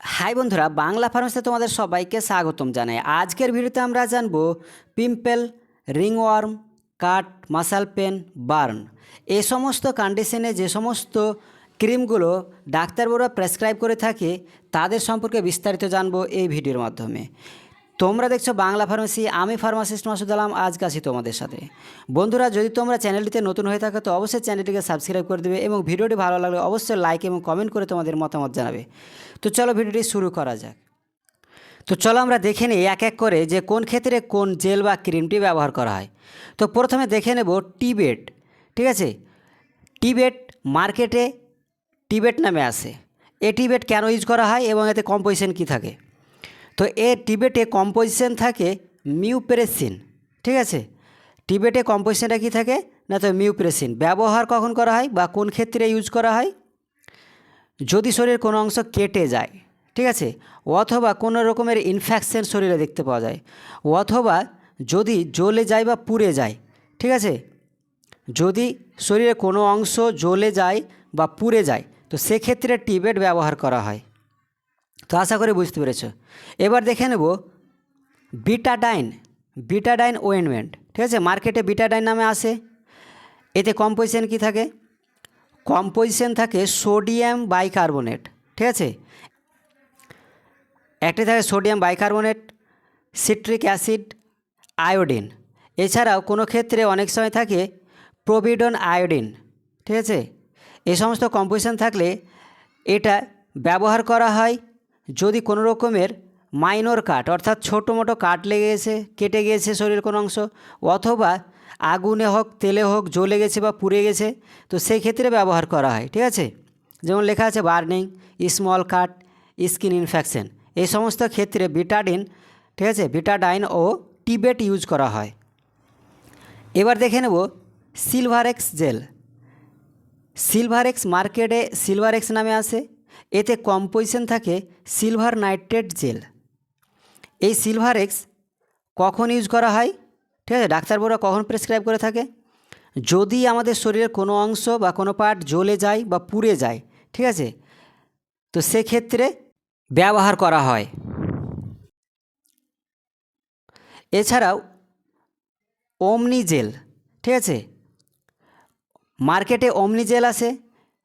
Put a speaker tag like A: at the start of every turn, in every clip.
A: High বন্ধুরা, বাংলা ফার্মেসে তোমাদের সবাইকে স্বাগতম জানাই। আজকের ভিডিওতে আমরা জানব পিম্পল, রিংওয়ার্ম কাট মাসাল পেন, বার্ন। এ সমস্ত কন্ডিশনে যে সমস্ত ক্রিমগুলো ডাক্তারবাবুরা প্রেসক্রাইব করে থাকে, তাদের সম্পর্কে বিস্তারিত জানব এই ভিডিওর মাধ্যমে। তোমরা দেখছ বাংলা ফার্মেসি, আমি ফার্মাসিস্ট মাসুদ আলাম আজ আছি তোমাদের সাথে। বন্ধুরা, যদি তোমরা চ্যানেলটিতে নতুন হয়ে থাকো, তো অবশ্যই চ্যানেলটিকে সাবস্ক্রাইব করে দেবে এবং ভিডিওটি ভালো লাগলে অবশ্যই লাইক এবং কমেন্ট করে তোমাদের মতামত জানাবে। তো চলো ভিডিওটি শুরু করা যাক। তো চলো আমরা দেখে নিই এক এক করে যে কোন ক্ষেত্রে কোন জেল বা ক্রিমটি ব্যবহার করা হয়। তো প্রথমে দেখে নেব টিবেট, ঠিক আছে? টিবেট মার্কেটে টিবেট নামে আসে এ টিবেট কেন ইউজ করা হয় এবং এতে কম্পোজিশন কী থাকে? তো এ টিবেটে কম্পোজিশন থাকে মিউপ্রেসিন, ঠিক আছে? টিবেটে কম্পোজিশনটা কি থাকে? না তো মিউপ্রেসিন। ব্যবহার কখন করা হয় বা কোন ক্ষেত্রে ইউজ করা হয়? যদি শরীরের কোনো অংশ কেটে যায়, ঠিক আছে? অথবা কোনো রকমের ইনফেকশন শরীরে দেখতে পাওয়া যায়। অথবা যদি জ্বলে যায় বা পুড়ে যায়, ঠিক আছে? যদি শরীরে কোনো অংশ জ্বলে যায় বা পুড়ে যায়, তো সেক্ষেত্রে টিবেট ব্যবহার করা হয়। তো আশা করি বুঝতে পেরেছ। এবার দেখে নেব বিটাডাইন বিটাডাইন ওয়েনমেন্ট, ঠিক আছে? মার্কেটে বিটাডাইন নামে আসে। এতে কম্পোজিশন কি থাকে? কম্পোজিশন থাকে সোডিয়াম বাইকার্বনেট, ঠিক আছে? একটি থাকে sodium bicarbonate, citric acid, iodine. এছাড়াও কোনো ক্ষেত্রে অনেক সময় থাকে প্রোভিডন আয়োডিন, ঠিক আছে? এই সমস্ত কম্পোজিশন থাকলে এটা ব্যবহার করা হয় যদি কোনো রকমের মাইনর কাট অর্থাৎ ছোটো মোটো কাট লেগে গেছে, কেটে গিয়েছে শরীরের কোনো অংশ, অথবা আগুনে হোক, তেলে হোক, জ্বলে গেছে বা পুড়ে গেছে, তো সেই ক্ষেত্রে ব্যবহার করা হয়, ঠিক আছে? যেমন লেখা আছে burning, small cut, skin infection, এই সমস্ত ক্ষেত্রে বিটাডিন, ঠিক আছে? বিটাডাইন ও টিবেট ইউজ করা হয়। এবার দেখে নেব সিলভারেক্স জেল। সিলভারেক্স মার্কেটে সিলভারেক্স নামে আসে এতে কম্পোজিশন থাকে সিলভার নাইট্রেট জেল এই সিলভার এক্স কখন ইউজ করা হয়? ঠিক আছে, ডাক্তারবাবুরা কখন প্রেসক্রাইব করে থাকে? যদি আমাদের শরীরের কোনো অংশ বা কোনো পার্ট জ্বলে যায় বা পুড়ে যায়, ঠিক আছে, তো সেক্ষেত্রে ব্যবহার করা হয়। এছাড়াও অমনি জেল ঠিক আছে মার্কেটে অমনি জেল আছে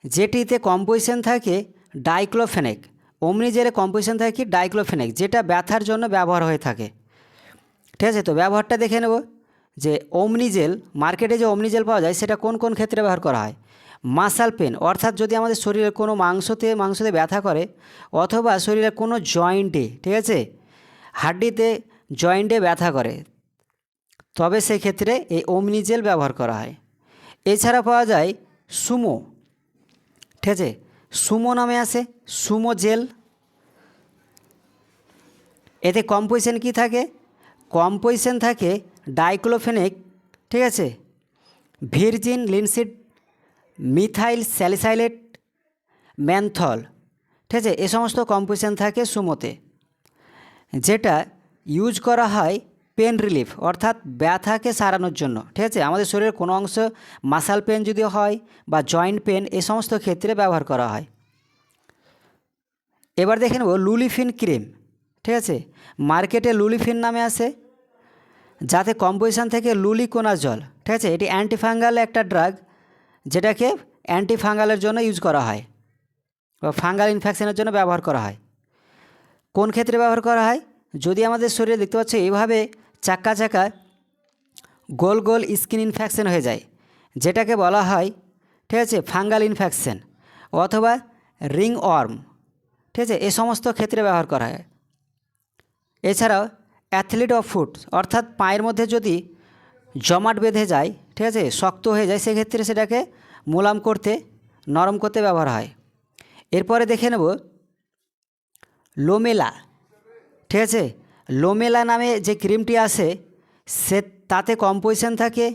A: যেটিতে কম্পোজিশন থাকে ডাইক্লোফেনেক। জেলে কম্পোজিশন থাকে কি? ডাইক্লোফেনেক, যেটা ব্যথার জন্য ব্যবহার হয়ে থাকে। ঠিক আছে, তো ব্যবহারটা দেখে নেব যে ওমনি জেল, মার্কেটে যে ওমনি জেল পাওয়া যায়, সেটা কোন কোন ক্ষেত্রে ব্যবহার করা হয়? মাসাল পেন, অর্থাৎ যদি আমাদের শরীরের কোনো মাংসতে মাংসতে ব্যথা করে, অথবা শরীরের কোনো জয়েন্টে, ঠিক আছে? হাড্ডিতে, জয়েন্টে ব্যথা করে, তবে সেক্ষেত্রে এই ওমনি জেল ব্যবহার করা হয়। এছাড়া পাওয়া যায় সুমো, ঠিক আছে? সুমো নামে আছে, সুমো জেল। এতে কম্পোজিশন কি থাকে? কম্পোজিশন থাকে ডাইক্লোফেনিক, ঠিক আছে? Virgin linseed, methyl salicylate menthol ঠিক আছে? এ সমস্ত কম্পোজিশন থাকে সুমোতে। যেটা ইউজ করা হয় পেন রিলিফ, অর্থাৎ ব্যথাকে সারানোর জন্য। ঠিক আছে? আমাদের শরীরের কোনো অংশ মাসাল পেন যদি হয় বা জয়েন্ট পেন এই সমস্ত ক্ষেত্রে ব্যবহার করা হয়। এবার দেখে নেব লুলিফিন ক্রিম। ঠিক আছে? মার্কেটে লুলিফিন নামে আসে যাতে কম্পোজিশন থেকে লুলিকোনাজল ঠিক আছে? এটি অ্যান্টিফাঙ্গাল একটা ড্রাগ, যেটাকে অ্যান্টিফাঙ্গালের জন্য ইউজ করা হয় বা ফাঙ্গাল ইনফেকশনের জন্য ব্যবহার করা হয়। কোন ক্ষেত্রে ব্যবহার করা হয়? যদি আমাদের শরীরে দেখতে পাচ্ছ এইভাবে চাক্কা চাকা গোল গোল স্কিন ইনফেকশন হয়ে যায়, যেটাকে বলা হয়, ঠিক আছে, ফাঙ্গাল ইনফেকশন অথবা রিং ওয়ার্ম, ঠিক আছে, এ সমস্ত ক্ষেত্রে ব্যবহার করা হয়। এছাড়াও অ্যাথলিট অফ ফুট অর্থাৎ পায়ের মধ্যে যদি জমাট বেঁধে যায়, ঠিক আছে, শক্ত হয়ে যায়, সেক্ষেত্রে সেটাকে মোলাম করতে, নরম করতে ব্যবহার হয়। এরপরে দেখে নেব, লোমেলা, ঠিক আছে লোমেলা নামে যে ক্রিমটি আসে সে তাতে কম্পোজিশন থাকে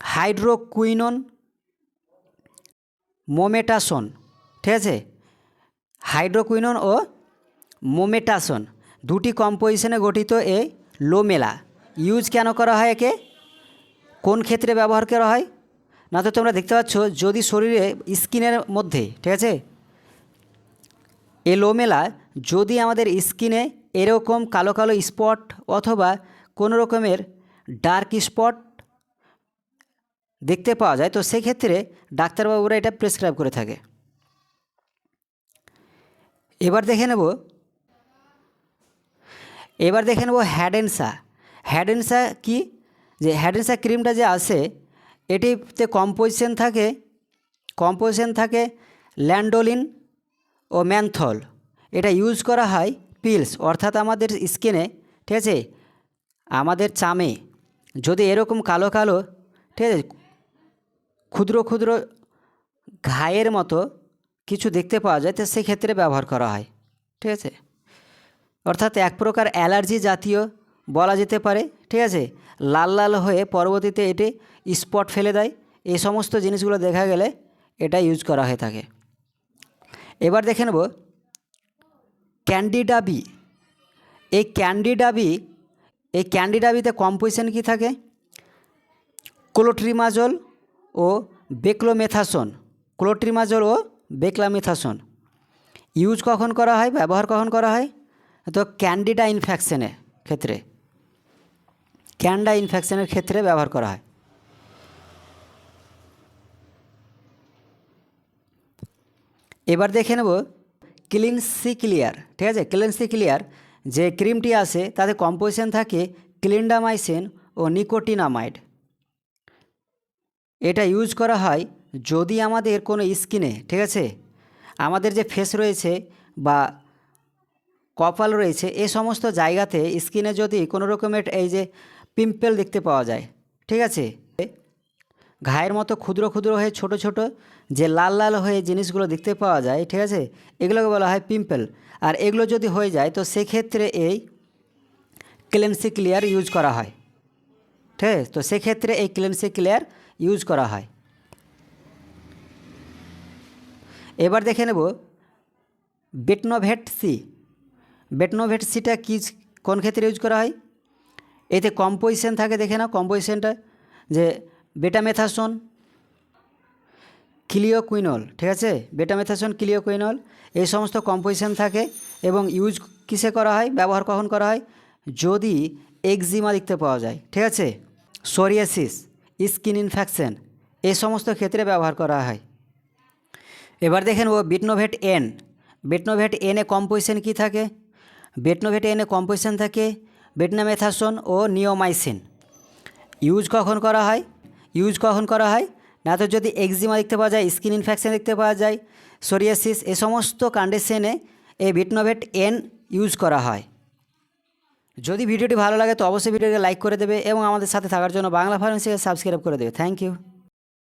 A: হাইড্রোকুইনন মোমেটাসন ঠিক আছে? হাইড্রোকুইনন ও মোমেটাসন দুটি কম্পোজিশনে গঠিত এ লোমেলা ইউজ কেন করা হয় একে? কোন ক্ষেত্রে ব্যবহার করা হয়? না তো তোমরা দেখতে পাচ্ছ, যদি শরীরে স্কিনের মধ্যে, ঠিক আছে? এ লোমেলা যদি আমাদের স্কিনে এরকম কালো কালো স্পট অথবা কোনো রকমের ডার্ক স্পট দেখতে পাওয়া যায়, তো সেক্ষেত্রে ডাক্তারবাবুরা এটা প্রেসক্রাইব করে থাকে। এবার দেখে নেব, এবার দেখে নেব হ্যাডেন্সা। হ্যাডেন্সা কি? যে হ্যাডেন্সা ক্রিমটা যে আসে এটিতে কম্পোজিশন থাকে কম্পোজিশন থাকে ল্যান্ডোলিন ও ম্যানথল। এটা ইউজ করা হয় পিলস অর্থাৎ আমাদের স্কিনে ঠিক আছে? আমাদের চামে, যদি এরকম কালো কালো, ঠিক আছে? ক্ষুদ্র ক্ষুদ্র ঘায়ের মতো কিছু দেখতে পাওয়া যায়, তো সেক্ষেত্রে ব্যবহার করা হয়, ঠিক আছে? অর্থাৎ এক প্রকার অ্যালার্জি জাতীয় বলা যেতে পারে, ঠিক আছে? লাল লাল হয়ে পরবর্তীতে এটি স্পট ফেলে দেয়, এই সমস্ত জিনিসগুলো দেখা গেলে এটা ইউজ করা হয়ে থাকে। এবার দেখে নেব ক্যান্ডিডা বি এই ক্যান্ডিডা বি এই ক্যান্ডিডা বিতে কম্পোজিশন কী থাকে? ক্লোট্রিমাজল ও বেক্লোমেথাসন ক্লোট্রিমাজল ও বেক্লামেথাসন ইউজ কখন করা হয়? ব্যবহার কখন করা হয়? তো ক্যান্ডিডা ইনফেকশনের ক্ষেত্রে। ক্যান্ডা ইনফেকশনের ক্ষেত্রে ব্যবহার করা হয়। এবার দেখে নেব ক্লিনসি ক্লিয়ার, ঠিক আছে? ক্লিনসি ক্লিয়ার, যে ক্রিমটি আসে তাতে কম্পোজিশন থাকে ক্লিন্ডামাইসিন ও নিকোটিনামাইড। এটা ইউজ করা হয় যদি আমাদের কোনো স্কিনে, ঠিক আছে? আমাদের যে ফেস রয়েছে বা কপাল রয়েছে, এ সমস্ত জায়গাতে স্কিনে যদি কোনো রকমের এই যে পিম্পল দেখতে পাওয়া যায়, ঠিক আছে? ঘায়ের মতো ক্ষুদ্র ক্ষুদ্র হয়ে ছোট ছোট যে লাল লাল হয়ে জিনিসগুলো দেখতে পাওয়া যায়, ঠিক আছে? এগুলোকে বলা হয় পিম্পল। আর এগুলো যদি হয়ে যায়, তো সেক্ষেত্রে এই ক্লেন্সি ক্লিয়ার ইউজ করা হয়। ঠিক আছে? তো সেক্ষেত্রে এই ক্লেন্সি ক্লিয়ার ইউজ করা হয়। এবার দেখে নেব বেটনোভেট সি বেটনোভেট সিটা কী, কোন ক্ষেত্রে ইউজ করা হয়? এতে কম্পোজিশন থাকে, দেখে না কম্পোজিশনটা যে বেটামেথাসন ক্লিওকুইনল, ঠিক আছে? বেটামেথাসন ক্লিওকুইনল, এই সমস্ত কম্পোজিশন থাকে এবং ইউজ কিসে করা হয়? ব্যবহার কখন করা হয়? যদি এক্সিমা দেখতে পাওয়া যায়, ঠিক আছে? সোরিয়াসিস, স্কিন ইনফেকশন এই সমস্ত ক্ষেত্রে ব্যবহার করা হয়। এবার দেখেন ও বিটনোভেট এন, বেটনোভেট এনে কম্পোজিশন কী থাকে? বেটনোভেট এনে কম্পোজিশন থাকে বেটনামেথাসন ও নিওমাইসিন। ইউজ কখন করা হয়? ইউজ কখন করা হয়? না তো যদি এক্সিমা দেখতে পাওয়া যায়, স্কিন ইনফেকশান দেখতে পাওয়া যায়, সোরিয়াসিস, এ সমস্ত কন্ডিশনে এই ভিটনোভেট এন ইউজ করা হয়। যদি ভিডিওটি ভালো লাগে তো অবশ্যই ভিডিওকে লাইক করে দেবে এবং আমাদের সাথে থাকার জন্য বাংলা ফার্মেসিকে সাবস্ক্রাইব করে দেবে। Thank you